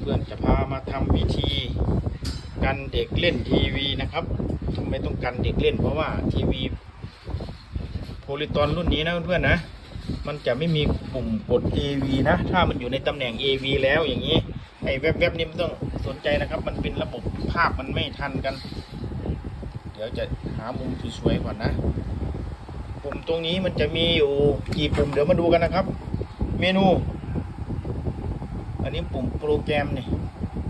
เพื่อนจะพามาทำวิธีกันเด็กเล่นทีวีนะครับทำไมต้องกันเด็กเล่น เพราะว่าทีวีโพลิตอนรุ่นนี้นะเพื่อนๆนะ มันจะไม่มีปุ่มกด AV นะ ถ้ามันอยู่ในตำแหน่ง AV แล้วอย่างนี้ไอ้แวบๆนี่ไม่ต้องสนใจนะครับ มันเป็นระบบภาพมันไม่ทันกัน เดี๋ยวจะหามุมสวยๆก่อนนะปุ่มตรงนี้มันจะมีอยู่กี่ปุ่มเดี๋ยวมาดูกันนะครับ เมนู อันนี้ปุ่มโปรแกรมเนี่ย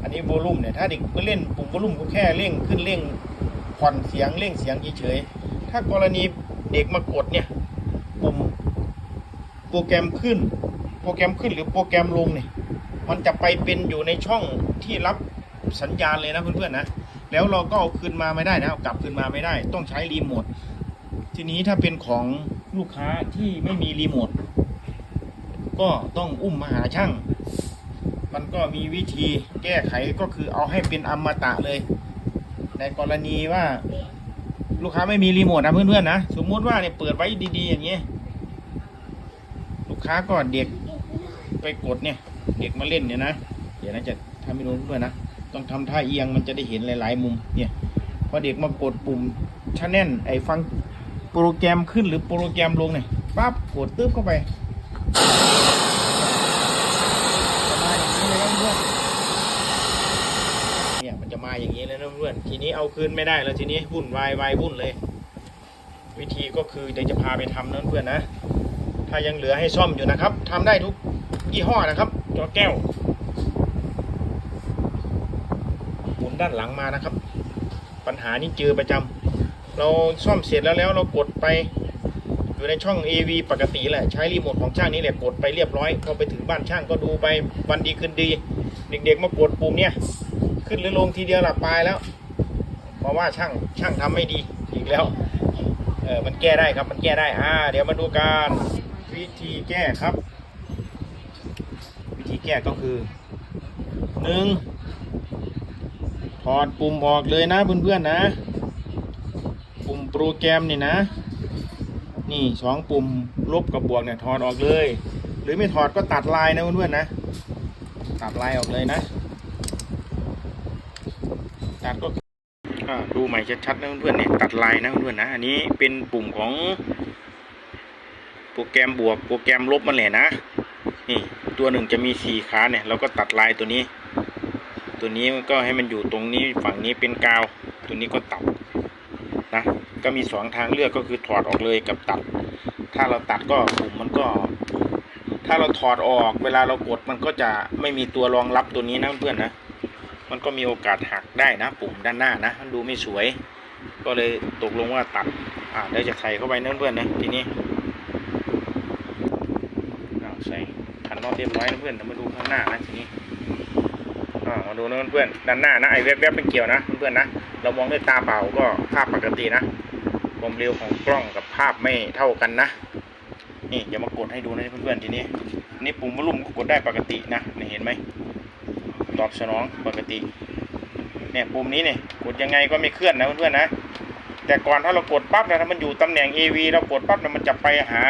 อันนี้โวลูมเนี่ยถ้าเด็กไปเล่นปุ่มโวลูมก็แค่เร่งขึ้นเร่งผ่อนเสียงเร่งเสียงเฉยๆถ้ากรณีเด็กมากดเนี่ยปุ่มโปรแกรมขึ้น โปรแกรมขึ้นหรือโปรแกรมลงเนี่ยมันจะไปเป็นอยู่ในช่องที่รับสัญญาณเลยนะเพื่อนๆนะแล้วเราก็เอาคืนมาไม่ได้นะเอากลับคืนมาไม่ได้ ต้องใช้รีโมททีนี้ถ้าเป็นของลูกค้าที่ไม่มีรีโมทก็ต้องอุ้มมาหาช่าง มันก็มีวิธีแก้ไขก็คือเอาให้เป็นอมตะเลย ในกรณีว่า ลูกค้าไม่มีรีโมทนะเพื่อนๆนะสมมุติว่าเนี่ยเปิดไว้ดีๆอย่างเงี้ยลูกค้าก็เด็กไปกดเนี่ย เด็กมาเล่นเนี่ยนะเดี๋ยวนะจะทำให้ดูเพื่อนนะต้องทำท่าเอียงมันจะได้เห็นหลาย ๆ มุมเนี่ยพอเด็กมากดปุ่มชแนลไอ้ฟังโปรแกรมขึ้นหรือโปรแกรมลงเนี่ยปั๊บกดตึ๊บเข้าไปเนี่ยมันจะมา อย่างนี้เลยนะเพื่อน ทีนี้เอาคืนไม่ได้แล้วทีนี้วุ่นวายวายวุ่นเลย วิธีก็คือเดี๋ยวจะพาไปทำนะเพื่อนนะ ถ้ายังเหลือให้ซ่อมอยู่นะครับทำได้ทุกยี่ห้อนะครับจอแก้วหมุนด้านหลังมานะครับ ปัญหานี้เจอประจำเราซ่อมเสร็จแล้วแล้วเรากดไปอยู่ในช่อง AV ปกติแหละ ใช้รีโมทของช่างนี้แหละกดไปเรียบร้อยพอไปถึงบ้านช่างก็ดูไปวันดีคืนดี เด็กๆมากดปุ่มเนี่ย ขึ้นหรือลงทีเดียวหลับปลายแล้ว เพราะว่าช่างช่างทำไม่ดีอีกแล้ว เออมันแก้ได้ครับมันแก้ได้อ่าเดี๋ยวมาดูกันวิธีแก้ครับ วิธีแก้ก็คือหนึ่งถอดปุ่มออกเลยนะเพื่อนๆนะ ปุ่มโปรแกรมนี่นะ นี่สองปุ่มลบกับบวกเนี่ยถอดออกเลย หรือไม่ถอดก็ตัดลายนะเพื่อนๆนะ ตัดลายออกเลยนะ ตัดก็ อ่าดูใหม่ชัดๆนะเพื่อนๆเนี่ยตัดลายนะเพื่อนๆนะ อันนี้เป็นปุ่มของโปรแกรมบวกโปรแกรมลบมันแหละนะนี่ตัวหนึ่งจะมีสี่ขาเนี่ยเราก็ตัดลายตัวนี้ ตัวนี้ก็ให้มันอยู่ตรงนี้ฝั่งนี้เป็นกาว ตัวนี้ก็ตัดนะก็มีสองทางเลือกก็คือถอดออกเลยกับตัด ถ้าเราตัดก็ปุ่มมันก็ ถ้าเราถอดออกเวลาเรากดมันก็จะไม่มีตัวรองรับตัวนี้นะเพื่อนๆนะ มันก็มีโอกาสหักได้นะ ปุ่มด้านหน้านะ มันดูไม่สวย ก็เลยตกลงว่าตัดอ่าเดี๋ยวจะใส่เข้าไปนะเพื่อนๆนะทีนี้เอาใส่ขันน็อตเรียบร้อยนะเพื่อนเดี๋ยวมาดูข้างหน้านะทีนี้อ่ามาดูนะเพื่อนๆด้านหน้านะไอ้แวบๆเป็นเกี่ยวนะเพื่อนๆนะเรามองด้วยตาเปล่าก็ภาพปกตินะความเร็วของกล้องกับภาพไม่เท่ากันนะนี่เดี๋ยวมากดให้ดูนะเพื่อนๆทีนี้ นี่ปุ่มวอลลุ่มก็กดได้ปกตินะนี่เห็นไหม ตอบสนองปกติ เนี่ยปุ่มนี้เนี่ยกดยังไงก็ไม่เคลื่อนนะเพื่อนๆนะ แต่ก่อนถ้าเรากดปั๊บนะถ้ามันอยู่ตำแหน่ง AV เรากดปั๊บนะมันจะไปหา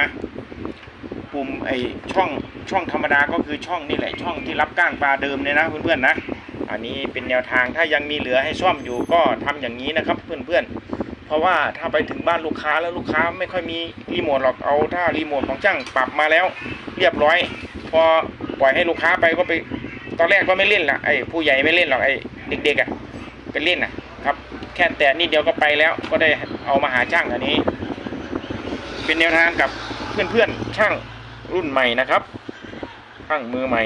ปุ่มไอช่องช่องธรรมดาก็คือช่องนี่แหละช่องที่รับก้างปลาเดิมเนี่ยนะเพื่อนๆนะ อันนี้เป็นแนวทางถ้ายังมีเหลือให้ซ่อมอยู่ก็ทำอย่างนี้นะครับเพื่อนๆ เพราะว่าถ้าไปถึงบ้านลูกค้าแล้วลูกค้าไม่ค่อยมีรีโมทหรอกเอาถ้ารีโมทของช่างปรับมาแล้ว เรียบร้อย พอปล่อยให้ลูกค้าไปก็ไป ตอนแรกก็ไม่เล่นละไอ้ผู้ใหญ่ไม่เล่นหรอกไอ้เด็กๆอะเปเล่นอะครับ แค่แต่นิดเดียวก็ไปแล้วก็ได้เอามาหาช่างอันนี้ เป็นแนวทางกับเพื่อนๆช่างรุ่นใหม่นะครับช่างมือใหม่